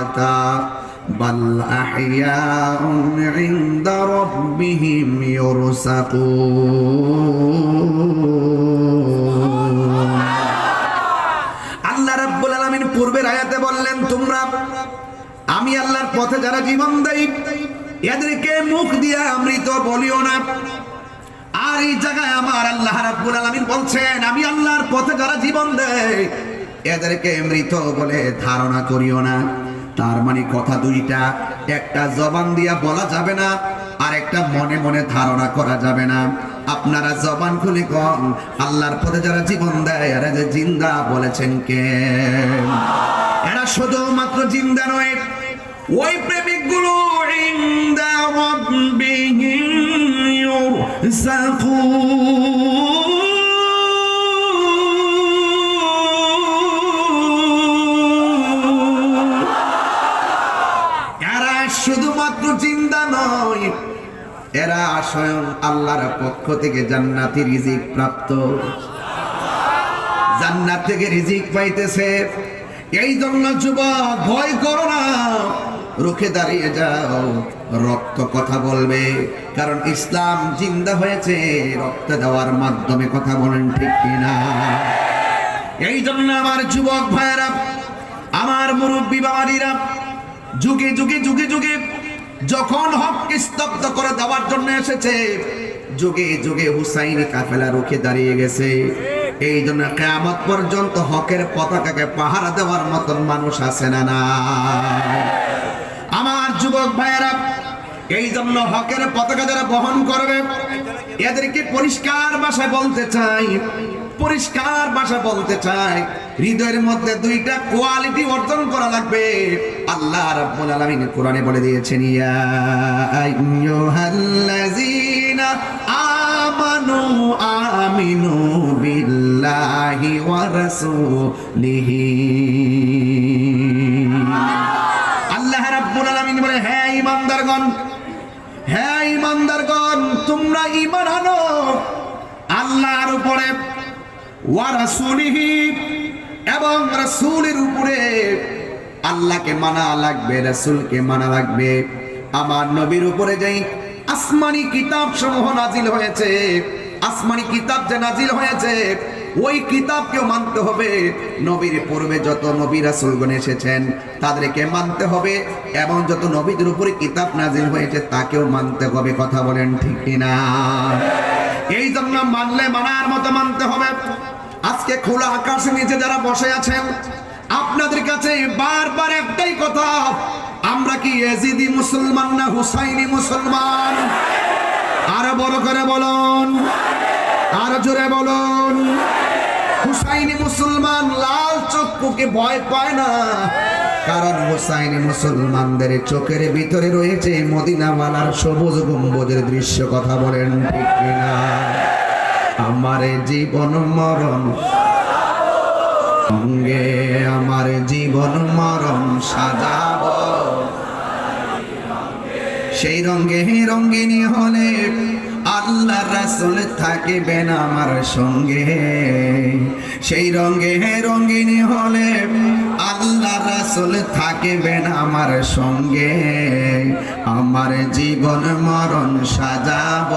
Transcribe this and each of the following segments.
أمواتا بل أحياء عند ربهم يرزقون আল্লাহ রাব্বুল আলামিন পূর্বের আয়াতে বললেন তোমরা আমি আল্লাহর পথে যারা জীবন দেই এদেরকে মুখ দিয়া অমৃত বলিও না আর এই জায়গায় আমার আল্লাহ রাব্বুল আলামিন বলছেন আমি আল্লাহর পথে যারা জীবন দেয় এদেরকে মৃত বলে ধারণা করিও না তার মানে কথা দুইটা। একটা জবান দিয়া বলা যাবে না আর একটা মনে মনে ধারণা করা যাবে না। আপনারা জবান খুলে কন, আল্লাহর পথে যারা জীবন দেয়, এরা যে জিন্দা বলেছেন কে? এরা শুধু মাত্র জিন্দা নয়, ওই প্রেমিকগুলো ইন্দা রাব্বিহিম ইউরসাকুন। এরা স্বয়ং আল্লাহর পক্ষ থেকে জান্নাতি রিজিক প্রাপ্ত। জান্নাত থেকে রিজিক পাইতেছে। এই জন্য যুবক, ভয় করো না। রুখে দাঁড়িয়ে যাও, রক্ত কথা বলবে। কারণ ইসলাম জিন্দা হয়েছে, রক্ত দেওয়ার মাধ্যমে কথা বলেন ঠিক কিনা। এই জন্য আমার যুবক ভাইয়েরা, আমার মুরব্বী বাবারিরা যুগে যুগে যুগে যুগে যখন হককে স্তব্ধ করে দেওয়ার জন্য এসেছে, যুগে যুগে হুসাইনি কাফেলা রুখে দাঁড়িয়ে গেছে। এই জন্য কেয়ামত পর্যন্ত হকের পতাকাকে পাহারা দেওয়ার মতন মানুষ আছে না না আমার যুবক ভাইয়েরা, এই জন্য হকের পতাকা যারা বহন করবে, এদেরকে পরিষ্কার ভাষায় বলতে চাই পরিষ্কার ভাষা বলতে চাই। হৃদয়ের মধ্যে দুইটা কোয়ালিটি অর্জন করা লাগবে। আল্লাহ রাব্বুল আলামিন কোরআনে বলে দিয়েছেন, ইয়া আইয়ুহাল্লাযীনা আমানু আমিনু বিল্লাহি ওয়া রাসূলিহি। আল্লাহ রাব্বুল আলামিন বলে হ্যাঁ ইমানদারগণ হ্যাঁ ইমানদারগণ তোমরা ঈমান আনো। আল্লাহর উপরে ওয়া রাসূলিহি এবং রাসূলের উপরে আল্লাহকে মানা লাগবে, রাসূলকে মানা লাগবে। আমার নবীর উপরে যেই আসমানি কিতাব সমূহ নাজিল হয়েছে, আসমানি কিতাব যে নাজিল হয়েছে, ওই কিতাবকেও মানতে হবে। নবীর পূর্বে যত নবী রাসূলগণ এসেছেন, তাদেরকে মানতে হবে, এবং যত নবীদের উপরে কিতাব নাজিল হয়েছে, তাকেও মানতে হবে। কথা বলেন ঠিক কিনা? এই জন্য মানলে মানার মতো মানতে হবে। আজকে খোলা আকাশের নিচে যারা বসে আছেন, আপনাদের কাছে বারবার একটাই কথা, আমরা কি এজিদি মুসলমান না হুসাইনি মুসলমান? আরও বড় করে বলুন, আরও জোরে বলুন, হুসাইনি মুসলমান লাল চক্ষুকে ভয় পায় না, কারণ হুসাইনি মুসলমানদের চোখের ভিতরে রয়েছে মদিনাওয়ালার সবুজ গম্বুজের দৃশ্য, কথা বলেন ঠিক কিনা? আমার জীবন মরণ। সঙ্গে আমার জীবন মরণ সাজাব। সেই রঙ্গে রঙ্গিনী হলে আল্লাহ রাসুল থাকিবেন আমার সঙ্গে। সেই রঙ্গে রঙ্গিনী হলে আল্লাহ রাসুল থাকিবেন আমার সঙ্গে। আমার জীবন মরণ সাজাব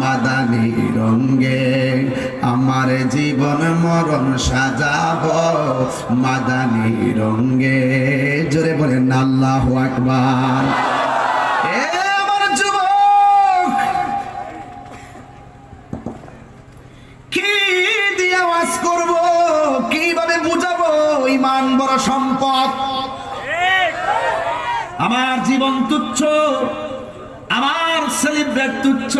মাদানি রঙ্গে আমার জীবন মরণ সাজাব মাদানি রঙ্গে জোরে বলেন, আল্লাহ আকবার। ইমান বড় সম্পদ। আমার জীবন তুচ্ছ, আমার সেলিব্রেট তুচ্ছ।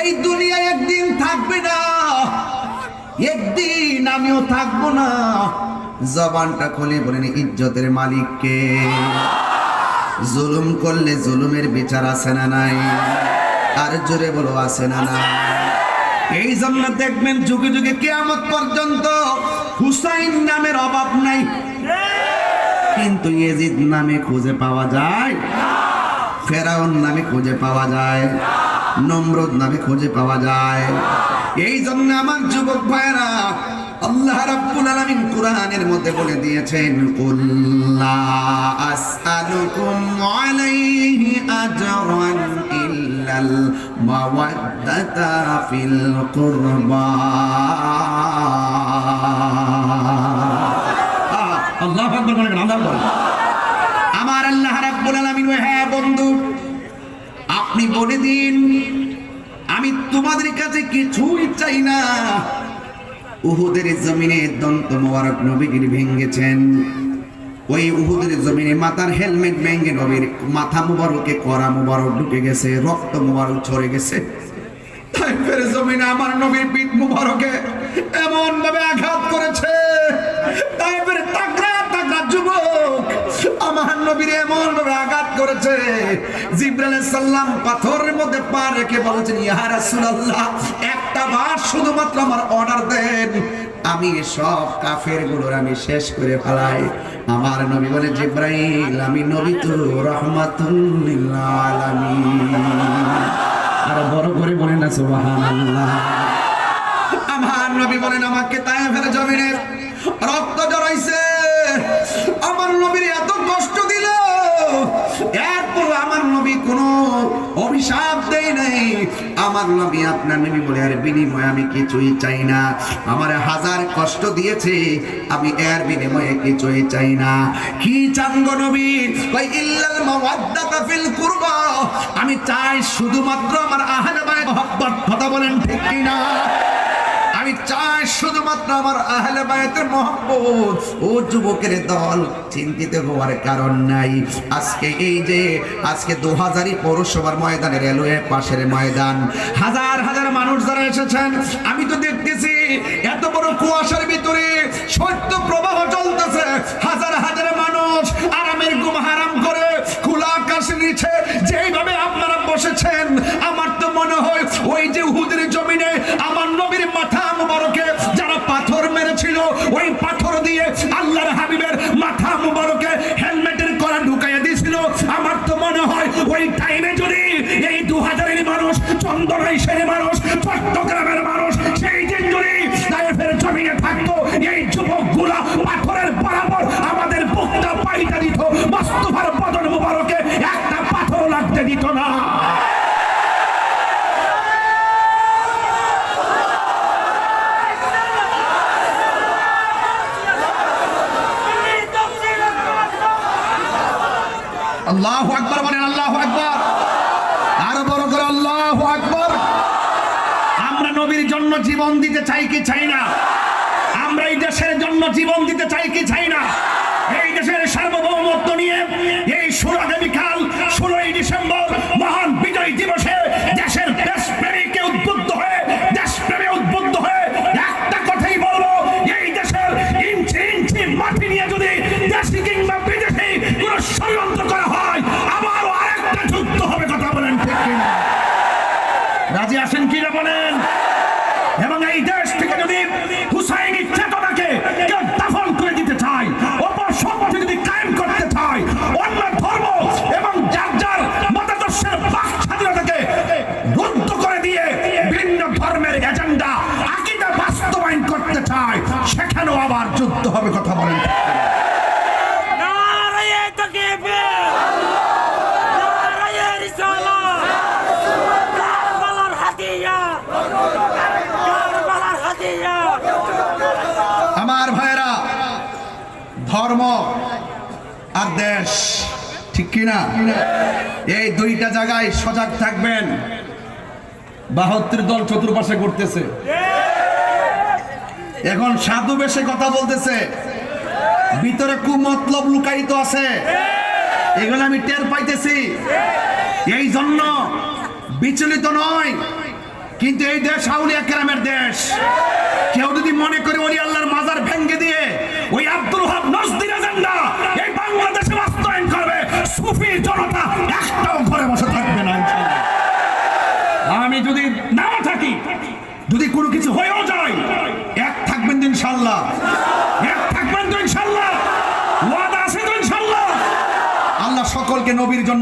এই দুনিয়া একদিন থাকবে না, একদিন আমিও থাকব না। জবানটা খুলে বলেন ইজ্জতের মালিককে। জুলুম করলে জুলুমের বিচার আছে না নাই? আর জোরে বলো, আছে না না এই জন্য দেখবেন যুগে যুগে কেয়ামত পর্যন্ত হুসাইন নামের অভাব নাই। কিন্তু ইয়েজিদ নামে খুঁজে পাওয়া যায়। ফেরাউন নামে খুঁজে পাওয়া যায়। নম্রদ নামে খুঁজে পাওয়া যায়। এই জন্য আমার যুবক ভাইরা আল্লাহ রাব্বুল আলামিন কোরআনের মধ্যে বলে দিয়েছেন, কুল লা আসআলুকুম আলাইহি আজরান ইল্লাল মাওয়াদ্দাতা ফিল কুরবা। বলেন আল্লাহ আমার আল্লাহ হ্যাঁ বন্ধু, আপনি বলে দিন, আমি তোমাদের কাছে কিছুই চাই না। উহুদের জমিনে দন্ত মোবারক নবীগির ভেঙ্গেছেন। ওই উহুদের জমিনে মাথার হেলমেট নবীর মাথা মুবারকে করা মুবারক ঢুকে গেছে, রক্ত মুবারক ছড়ে গেছে। তাইফের জমিনে আমার নবীর পিঠ মুবারকে এমন ভাবে আঘাত করেছে তাইফের তাগড়া যুবক, আমার নবীর এমন আঘাত করেছে। সাল্লাম পাথরের মধ্যে পা রেখে বলেছেন একটা বার শুধুমাত্র আমার অর্ডার দেন। আমি সব কাফেরগুলোর আমি শেষ করে ফেলাই। আমার নবী বলে, জিব্রাইল, আমি নবী তো আর বড় করে বলেন না, সুবহানাল্লাহ। আমার নবী বলেন, আমাকে তাই ফেলে জমিনে রক্ত জড়াইছে আমার নবীর এত কষ্ট দিল। এরপর আমার নবী কোনো অভিশাপ দেয় নাই। আমার নবী আপনার নবী বলে, আর বিনিময়ে আমি কিছুই চাই না। আমার হাজার কষ্ট দিয়েছে, আমি এর বিনিময়ে কিছুই চাই না। কি চাঙ্গ নবী? কই ইল্লাল মাওয়াদ্দাতা ফিল কুরবা। আমি চাই শুধুমাত্র আমার আহলে বায় মহব্বত, কথা বলেন ঠিক কি না আমি চাই শুধুমাত্র আমার আহলে বায়াতের মহব্বত। ও যুবকের দল চিন্তিত হওয়ার কারণ নাই। আজকে এই যে, আজকে দু হাজারই পৌরসভার ময়দানে রেলওয়ে পাশের ময়দান। হাজার হাজার মানুষ যারা এসেছেন, আমি তো দেখতেছি, এত বড় কুয়াশার আল্লাহ আকবর বলেন, আল্লাহ আকবর। আরও বড় করে, আল্লাহ আকবর। আমরা নবীর জন্য জীবন দিতে চাই কি চাই না? আমরা এই দেশের জন্য জীবন দিতে চাই কি চাই না? এই দেশের সার্বভৌমত্ব নিয়ে এই আগামীকাল ষোলোই ডিসেম্বর আবার যুদ্ধ হবে কথা বলেন। আমার ভাইরা ধর্ম আর দেশ, ঠিক কিনা? এই দুইটা জায়গায় সজাগ থাকবেন। বাহাত্তর দল চতুর্পাশে ঘুরতেছে। এখন সাধু বেশে কথা বলতেছে। ভিতরে কুমতলব লুকায়িত আছে। এগুলো আমি টের পাইতেছি। এই জন্য বিচলিত নয়। কিন্তু এই দেশ আউলিয়া গ্রামের দেশ। কেউ যদি মনে করে ওলি আল্লাহর মাজার ভেঙ্গে দিয়ে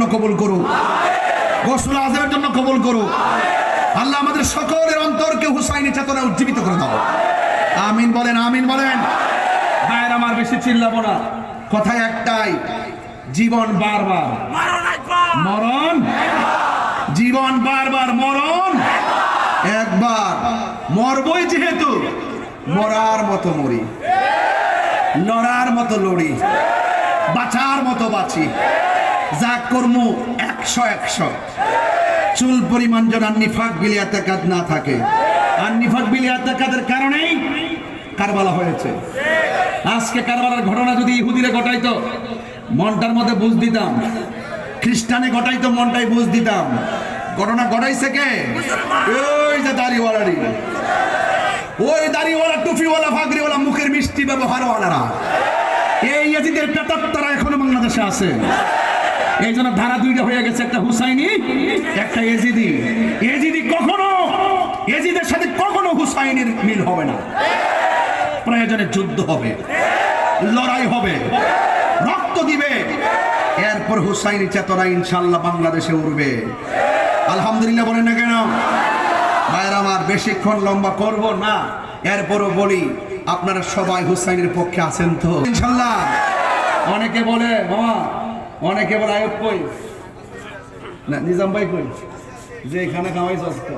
কবুল করুক। গোসল আজমের জন্য কবুল করুক। আল্লাহ আমাদের সকলের অন্তরকে হুসাইনি চেতনা উজ্জীবিত করে দাও। আমিন বলেন আমিন বলেন। ভাইয়ের আমার বেশি চিল্লাবো না। কথায় একটাই, জীবন বারবার। মরণ? জীবন বারবার মরণ? একবার। মরবই যেহেতু, মরার মতো মরি। লড়ার মতো লড়ি। বাঁচার মতো বাঁচি। যা কর্ম একশো একশো। চুল পরিমাণ যেন নিফাক বিলিয়াতে কাজ না থাকে। আর নিফাক বিলিয়াতে কাজের কারণেই কারবালা হয়েছে। আজকে কারবালার ঘটনা যদি ইহুদিরে ঘটাইতো, মনটার মধ্যে বুঝ দিতাম। খ্রিস্টানে ঘটাইতো, মনটাই বুঝ দিতাম। ঘটনা ঘটাইছে কে? ওই যে দাড়িওয়ালারি। ওই দাড়িওয়ালা, টুপিওয়ালা ফাগরিওয়ালা মুখের মিষ্টি ব্যবহারওয়ালারা। এই ইয়াজিদের পেটার তারা এখনও বাংলাদেশে আছে। এই জন্য ধারা দুইটা হয়ে গেছে, একটা হুসাইনি, একটা এজিদি এজিদি কখনো এজিদের সাথে কখনো হুসাইনের মিল হবে না। প্রয়োজনে যুদ্ধ হবে, লড়াই হবে, রক্ত দিবে। এরপর হুসাইনি চেতনা ইনশাল্লাহ বাংলাদেশে উঠবে আলহামদুলিল্লাহ বলেন না কেন? ভাইয়ের আমার, বেশিক্ষণ লম্বা করব না। এরপরও বলি, আপনারা সবাই হুসাইনের পক্ষে আছেন তো? ইনশাল্লাহ অনেকে বলে, মামা অনেকে বলে আয়ব কই? না, নিজাম ভাই কই? যে এখানে খাওয়াই সস্ত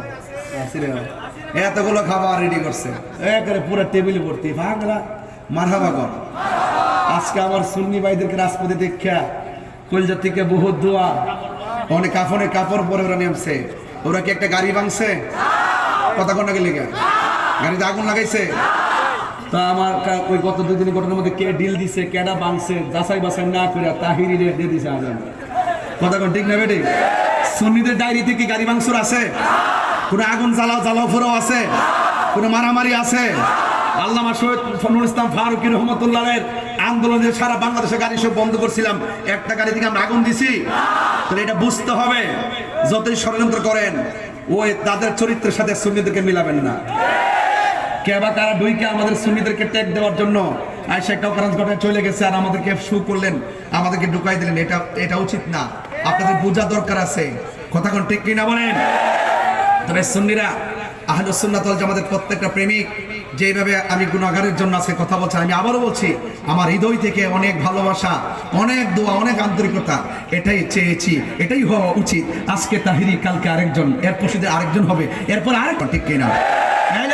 এতগুলো খাবার রেডি করছে। একেবারে পুরো টেবিল ভর্তি। ভাগলা মারহাবা কর। আজকে আমার সুন্নি ভাইদেরকে রাজপথে দেখা কলজা থেকে বহুত দোয়া অনেক কাফনে কাপড় পরে ওরা নেমছে। ওরা কি একটা গাড়ি ভাঙছে? কথা কোন লেগে? গাড়িতে আগুন লাগাইছে? তা আমার ওই গত দুই দিনের ঘটনার মধ্যে কে ডিল দিছে, কেডা ভাঙছে যাচাই বাছাই না করে তাহিরি রে দিয়ে দিছে আজান। কথা কোন, ঠিক না বেটি? সুন্নিদের ডায়েরিতে কি গাড়ি ভাঙচুর আছে? কোনো আগুন জ্বালাও জ্বালাও ফোরাও আছে? কোনো মারামারি আছে? আল্লামা শহীদ নুর ইসলাম ফারুকি রহমতুল্লাহের আন্দোলনে সারা বাংলাদেশে গাড়ি সব বন্ধ করছিলাম। একটা গাড়ি থেকে আমরা আগুন দিছি। তাহলে এটা বুঝতে হবে, যতই ষড়যন্ত্র করেন, ওই তাদের চরিত্রের সাথে সুন্নিদেরকে মিলাবেন না। কে বা আমাদের সুন্নিদেরকে ট্যাগ দেওয়ার জন্য আয়সা ঘটায় চলে গেছে আর আমাদেরকে শু করলেন, আমাদেরকে ঢুকাই দিলেন, এটা এটা উচিত না। আপনাদের বোঝা দরকার আছে। ঠিক বলেন? তবে সুন্নিরা প্রত্যেকটা প্রেমিক, যেভাবে আমি গুণাগারের জন্য আজকে কথা বলছি, আমি আবারও বলছি, আমার হৃদয় থেকে অনেক ভালোবাসা, অনেক দোয়া, অনেক আন্তরিকতা, এটাই চেয়েছি, এটাই হওয়া উচিত। আজকে তাহিরি, কালকে আরেকজন, এরপর শুধু আরেকজন হবে, এরপর আরেক ঠিক কিনা?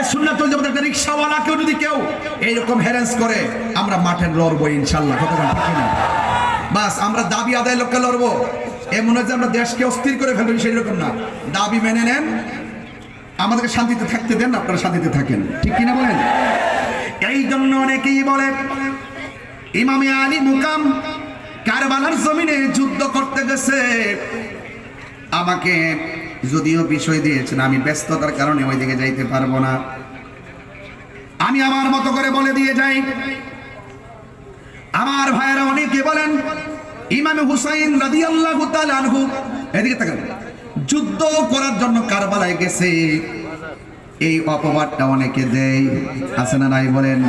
তাহলে সুন্নাত একটা রিক্সাওয়ালাকেও যদি কেউ এইরকম হ্যারেন্স করে, আমরা মাঠে লড়বো ইনশাল্লাহ কিনা? বাস, আমরা দাবি আদায় লক্ষ্যে লড়বো। এমন হচ্ছে আমরা দেশকে অস্থির করে ফেলবেন সেই রকম না। দাবি মেনে নেন, আমাদেরকে শান্তিতে থাকতে দেন, আপনারা শান্তিতে থাকেন। ঠিক কিনা বলেন? এই জন্য অনেকেই বলে, ইমামে আলী মুকাম কারবালার জমিনে যুদ্ধ করতে গেছে। আমাকে যদিও বিষয় দিয়েছেন, আমি ব্যস্ততার কারণে ওই দিকে যাইতে পারব না। আমি আমার মতো করে বলে দিয়ে যাই। আমার ভাইয়েরা অনেকে বলেন, ইমাম হুসাইন রাদিয়াল্লাহু তাআলা আনহু, এদিকে তাকান, যুদ্ধ করার জন্য কারবালায় গেছে। এই অপবাদটা অনেকে দেয়, আছে না নাই বলেন?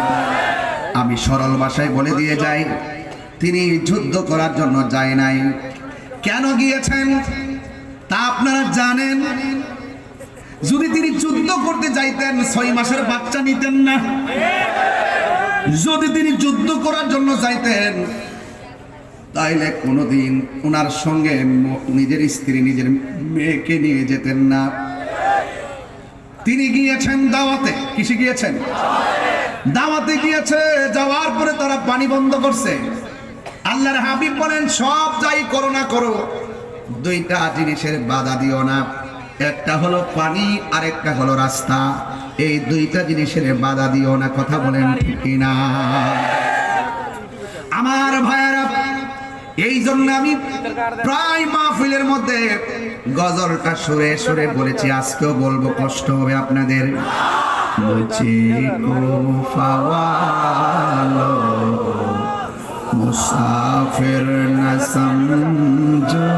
আমি সরল ভাষায় বলে দিয়ে যাই, তিনি যুদ্ধ করার জন্য যায় নাই। কেন গিয়েছেন? তা আপনারা জানেন? যদি তিনি যুদ্ধ করতে যাইতেন, ছয় মাসের বাচ্চা নিতেন না। যদি তিনি যুদ্ধ করার জন্য যাইতেন, তাইলে কোনোদিন ওনার সঙ্গে নিজের স্ত্রী, নিজের মেয়েকে নিয়ে যেতেন না। তিনি গিয়েছেন দাওয়াতে। কিসে গিয়েছেন? দাওয়াতে গিয়েছে, যাওয়ার পরে তারা পানি বন্ধ করছে। আল্লাহর হাবিব বলেন, সব যাই করো না করো দুইটা জিনিসের বাধা দিও না। একটা হলো পানি আর একটা হলো রাস্তা। এই দুইটা জিনিসের বাধা দিও না, কথা বলেন ঠিক না আমার ভাইয়েরা, এই জন্য আমি প্রায় মাহফিলের মধ্যে গজলটা সুরে সুরে বলেছি। আজকেও বলব, কষ্ট হবে আপনাদের। ফাওয়ালো মুসাফির না সমঝো।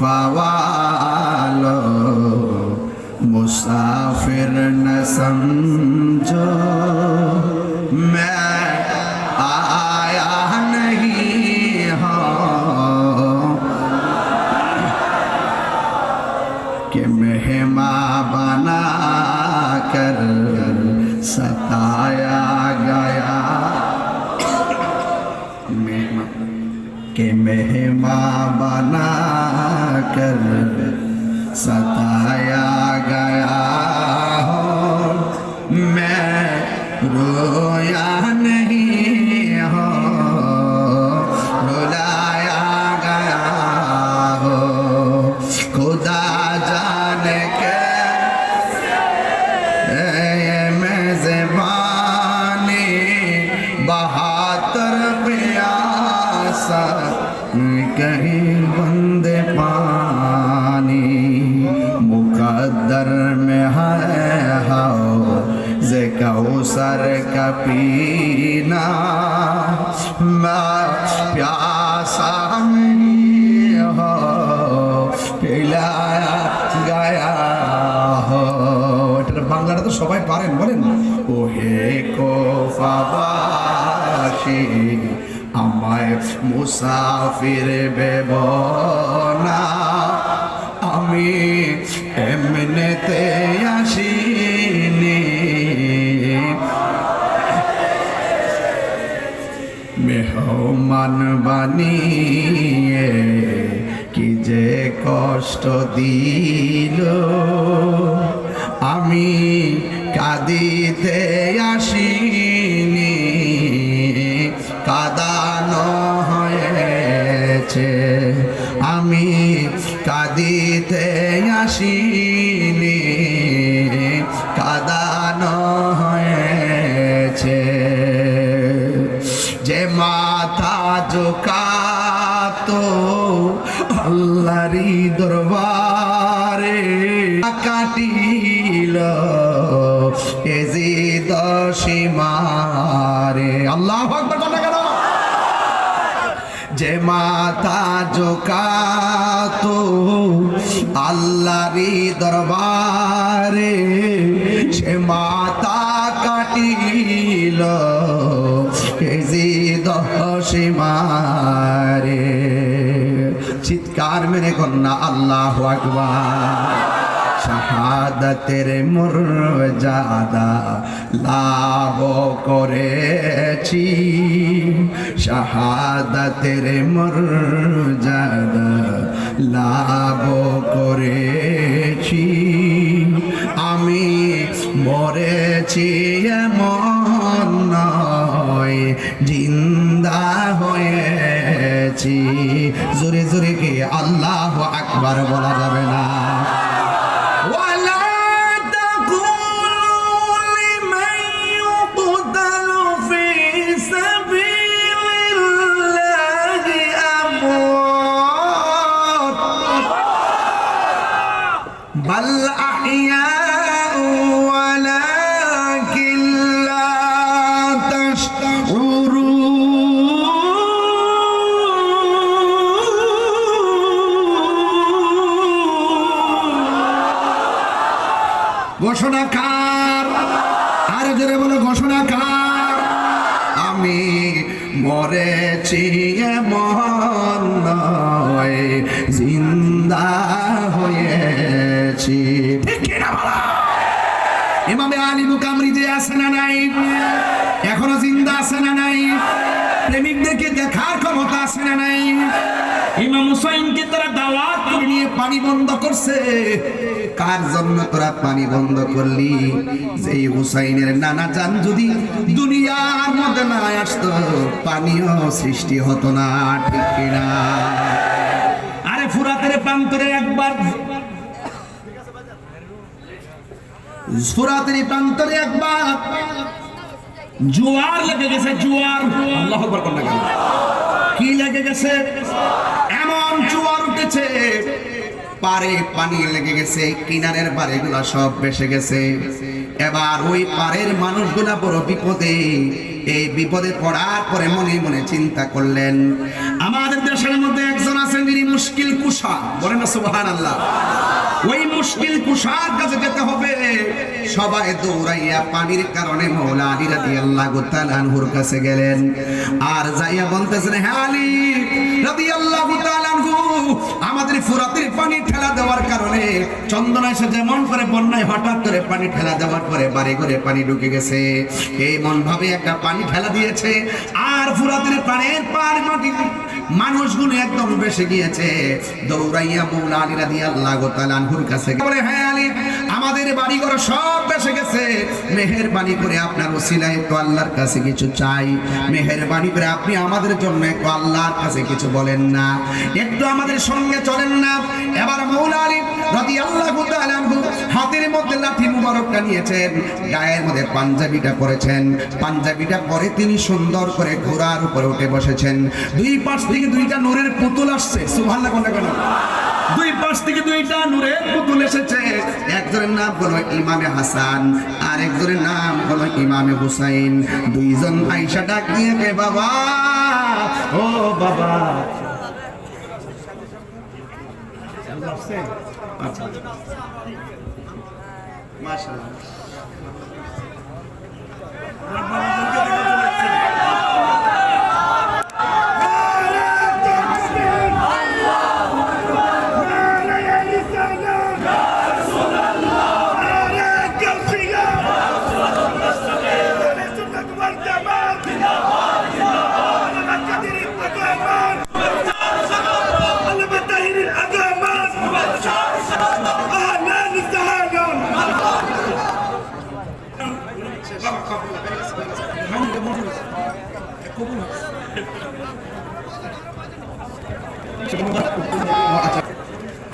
को फवालो मुसाफिर न समझो كرم মুসাফির বেব না আমি এমনিতে আসিনি। মেহমান বানিয়ে কি যে কষ্ট দিল। আমি কাঁদিতে আসিনি হয়েছে যে মাথা জোকাতো আল্লাহরি দরবারে সে মাথা কাটিল চিৎকার মেরে কন্যা আল্লাহ আকবার। শাহাদাতের মর্যাদা লাভ করেছি। শাহাদাতের মর্যাদা লাভ করেছি। আমি মরেছি এমন জিন্দা হয়েছি। জোরে জোরে কি আল্লাহ আকবার বলা যাবে না। প্রেমিকদেরকে দেখার ক্ষমতা আছে না নাই? ইমাম হুসাইনকে তারা দাওয়াত করে নিয়ে পানি বন্ধ করছে। কার জন্য তোরা পানি বন্ধ করলি? যে হুসাইনের নানা জান যদি দুনিয়ার মধ্যে না আসতো, পানিও সৃষ্টি হতো না, ঠিক কিনা? আরে ফুরাতের প্রান্তরে একবার সুরাতের প্রান্তরে একবার জোয়ার লেগে গেছে, জোয়ার। আল্লাহ আকবার কোন? কি লেগে গেছে? এমন জোয়ার উঠেছে, পারে পানি লেগে গেছে, কিনারের পাড়েগুলা সব ভেসে গেছে। এবার ওই পাড়ের মানুষগুলা বড় বিপদে, এই বিপদে পড়ার পরে মনে মনে চিন্তা করলেন, আমাদের দেশের মধ্যে একজন আছেন যিনি মুশকিল কুশা বলেন না সুবহান আল্লাহ ওই মুশকিল কুশার কাছে যেতে হবে। সবাই দৌড়াইয়া পানির কারণে মৌলা আলী রাদিয়াল্লাহু তাআলা আনহুর কাছে গেলেন। আর যাইয়া বলতেছেন হ্যাঁ আলী রাদিয়াল্লাহু তাআলা আনহু, আমাদের ফুরাতের পানি ঠেলা দেওয়ার কারণে চন্দনা এসে যেমন করে বন্যায় হঠাৎ করে পানি ঠেলা দেওয়ার পরে বাড়ি ঘরে পানি ঢুকে গেছে। এই মন ভাবে একটা পানি ঠেলা দিয়েছে। আর ফুরাতের পানির পার মাটি মানুষগুলো একদম বেসে গিয়েছে। দৌড়াইয়া মৌলা আলী রাদি আল্লাহ তালানহুর কাছে বলে হ্যাঁ আলী, আমাদের বাড়িঘর সব বেসে গেছে। মেহেরবানি করে আপনার ওসিলায় তো আল্লাহর কাছে কিছু চাই। মেহেরবানি করে আপনি আমাদের জন্য একটু আল্লাহর কাছে কিছু বলেন না। একটু আমাদের সঙ্গে চলেন না। এবার মৌলা আলী রাদি আল্লাহ তালানহু হাতের মধ্যে লাঠি মুবারকটা নিয়েছেন, গায়ের মধ্যে পাঞ্জাবিটা পরেছেন। পাঞ্জাবিটা পরে তিনি সুন্দর করে ঘোড়ার উপরে উঠে বসেছেন। দুই পাশ থেকে দুইটা নূরের পুতুল আসছে, সুবহানাল্লাহ কোনটা কেন দুই পাশ থেকে দুইটা নূরের পুতুল এসেছে। একজনের নাম হলো ইমামে হাসান আর একজনের নাম হলো ইমামে হুসাইন। দুইজন আইসা ডাক দিয়ে বাবা? ও বাবা। আচ্ছা। মাশাআল্লাহ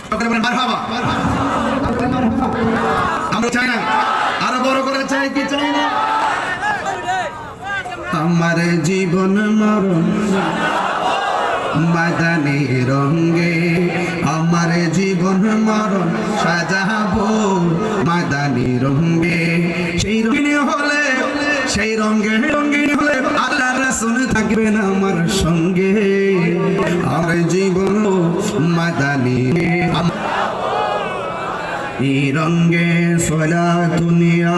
সকলে বলেন মারহাবা আমরা চাই না আরও বড় করে চাই কি চাই না আমার জীবন মরণ। মাদানি রঙ্গে আমার জীবন মরণ। সাজাবো মাদানি রঙ্গে সেই রঙিনী হলে, সেই রঙে, রঙিনী হলে আল্লাহ রাসুল থাকবেন আমার সঙ্গে। আমার জীবন মাদানি রঙ্গে সোলা দুনিয়া।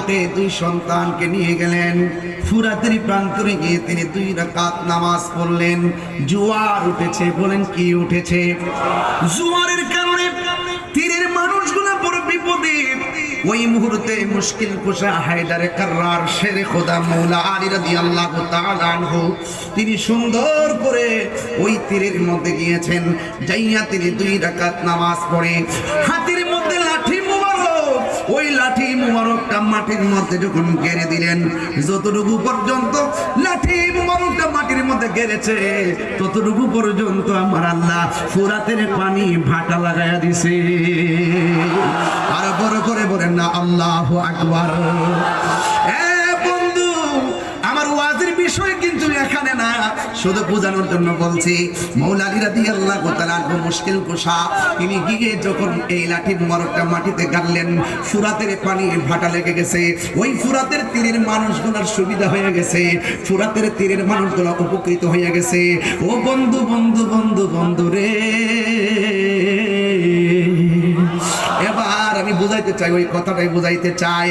উঠে দুই সন্তানকে নিয়ে গেলেন। ফুরাতের প্রান্তরে গিয়ে তিনি দুই রাকাত নামাজ পড়লেন। জোয়ার উঠেছে, বলেন কি উঠেছে? জোয়ারের কারণে তীরের মানুষগুলো বড় বিপদে। ওই মুহূর্তে মুশকিল কুশা হায়দারে কার্রার শেরে খোদা মৌলা আলী রাদিয়াল্লাহু তাআলা আনহু, তিনি সুন্দর করে ওই তীরের মধ্যে গিয়েছেন, যাইয়া তিনি দুই রাকাত নামাজ পড়ে। হাতের মধ্যে মুবারকটা মাটির মধ্যে যখন গেড়ে দিলেন, যতটুকু পর্যন্ত লাঠি মুবারকটা মাটির মধ্যে গেড়েছে, ততটুকু পর্যন্ত আমার আল্লাহ ফুরাতের পানি ভাটা লাগায়া দিছে। আর বড় করে বলেন না, আল্লাহ আকবার। বন্ধু, আমার ওয়াজের বিষয় কিন্তু এখানে না। শুধু বোঝানোর জন্য বলছি, মৌলালি রাদি আল্লাহ মুশকিল কোষা তিনি গিয়ে যখন এই লাঠির মরকটা মাটিতে গাড়লেন ফুরাতের পানি ভাটা লেগে গেছে। ওই ফুরাতের তীরের মানুষগুলোর সুবিধা হয়ে গেছে। ফুরাতের তীরের মানুষগুলো উপকৃত হয়ে গেছে। ও বন্ধু বন্ধু বন্ধু বন্ধু রে। এবার আমি বুঝাইতে চাই, ওই কথাটাই বুঝাইতে চাই।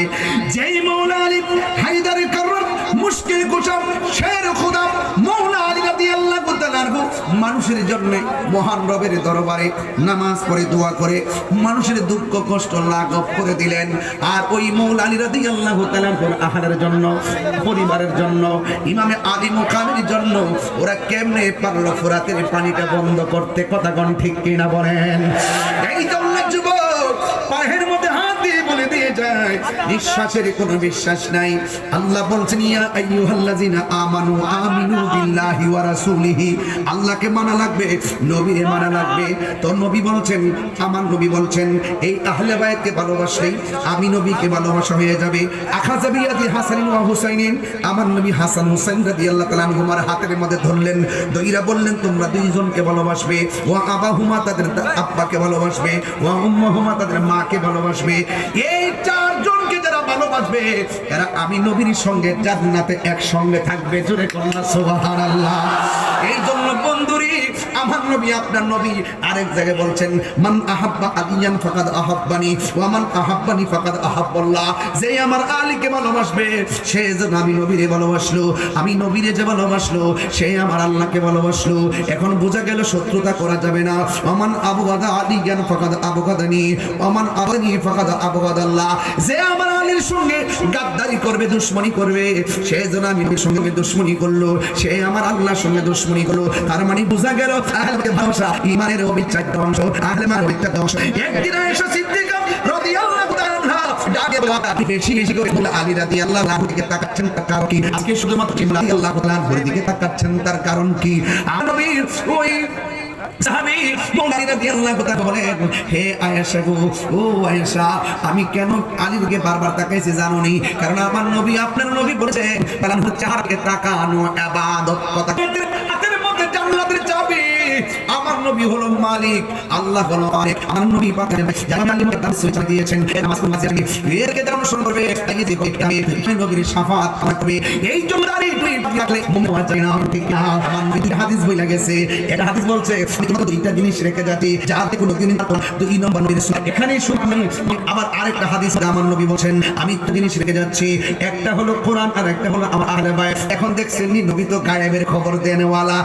যেই মৌলা আলী কারণ মুশকিল কুসাম শের খোদা মৌলা আলী রাদি আল্লাহ মানুষের জন্য মহান রবের দরবারে নামাজ পড়ে, দোয়া করে মানুষের দুঃখ, কষ্ট, লাঘব করে দিলেন। আর ওই মৌল আলী রাদি আল্লাহ আহারের জন্য, পরিবারের জন্য, ইমামে আলী মোকামের জন্য ওরা কেমনে পারল ফোরাতের পানিটা বন্ধ করতে? কথা ঠিক কিনা বলেন? এই জন্য নিঃশ্বাসের কোনো বিশ্বাস নাই। আল্লাহ বলছেন, ইয়া আইয়ুহাল্লাযিনা আমানু আমিনু বিল্লাহি ওয়া রাসূলিহি। আল্লাহকে মানা লাগবে মানা লাগবে। তো নবী বলছেন নবী বলছেন, এই আহলে বায়াতকে আমি নবীকে ভালোবাসা হয়ে যাবে। হাসান ওয়া হুসাইনিন আমার নবী হাসান হুসাইন রাদিয়াল্লাহু তাআলা আনহুমার হাতের মধ্যে ধরলেন, দইরা বললেন, তোমরা দুইজনকে ভালোবাসবে, ওয়া আবাহুমা তাদের আব্বাকে ভালোবাসবে, ওয়া উম্মাহুমা তাদের মাকে ভালোবাসবে। এই চারজনকে যারা ভালোবাসবে এরা আমি নবীর সঙ্গে জান্নাতে একসঙ্গে থাকবে। জোরে কন্যা সুবহানাল্লাহ। এই জন্য বন্ধুরি আমার নবী, আপনার নবী। আরেক জায়গায় বলছেন, মান আহাব্বা আলিয়ান ফাকাদ আহাব্বানি ওয়া মান আহাব্বানি ফাকাদ আহাব্বাল্লাহ। যে আমার আলীকে ভালোবাসবে, সে যেন আমি নবীরে ভালোবাসলো, আমি নবীরে যে ভালোবাসলো, সে আমার আল্লাহকে ভালোবাসলো। এখন বোঝা গেল শত্রুতা করা যাবে না। অমান আবগাদা আলিয়ান ফাকাদ আবগাদানি অমান আবানি ফাকাদ আবগাদাল্লাহ। যে আমার আলীর সঙ্গে গাদ্দারি করবে, দুশ্মনী করবে। সে যেন আমি সঙ্গে দুশ্মনী করল, সে আমার আল্লাহর সঙ্গে দুশ্মনী করল। তার মানে বোঝা গেল, আহলে ভাষা ইমানের অবিচ্ছেদ্য অংশ, আহলে মান অবিচ্ছেদ্য অংশ। একদিন এসে সিদ্দিকা রাদিয়াল্লাহু তাআলা তার কারণ কি? আজকে ওই হে আয়েশা গো, ও আয়েশা, আমি কেন আলীর বারবার তাকাইছি জানোনি? কারণ আমার নবী আপনার নবী তাহলে হচ্ছে হারকে তাকানো ইবাদত কথা হাতের মধ্যে জান্নাতের চাবি আমার নবী হলো মালিক। আল্লাহ হলো মালিক। আমার নবী পাক যারা মালিক তার সুইচা দিয়েছেন। নামাজ পড়তে জানি এরকে যারা অনুসরণ করবে, তাই যে আমি আমি নবীর শাফাত করবে, এই জন্য দাঁড়িয়ে তুই রাখলে মনে হয় যায় না, ঠিক না? আমার নবী দুই হাদিস বই লাগেছে। এটা হাদিস বলছে, আমি তোমাকে দুইটা জিনিস রেখে যাচ্ছি যাতে কোনো দিন দুই নম্বর নবীর সুন্নাত। এখানেই শুনলাম, আবার আরেকটা হাদিস আমার নবী বলছেন, আমি একটা জিনিস রেখে যাচ্ছি, একটা হলো কোরআন আর একটা হলো আমার আহলে বাইত। এখন দেখছেন নবী তো গায়েবের খবর দেনেওয়ালা।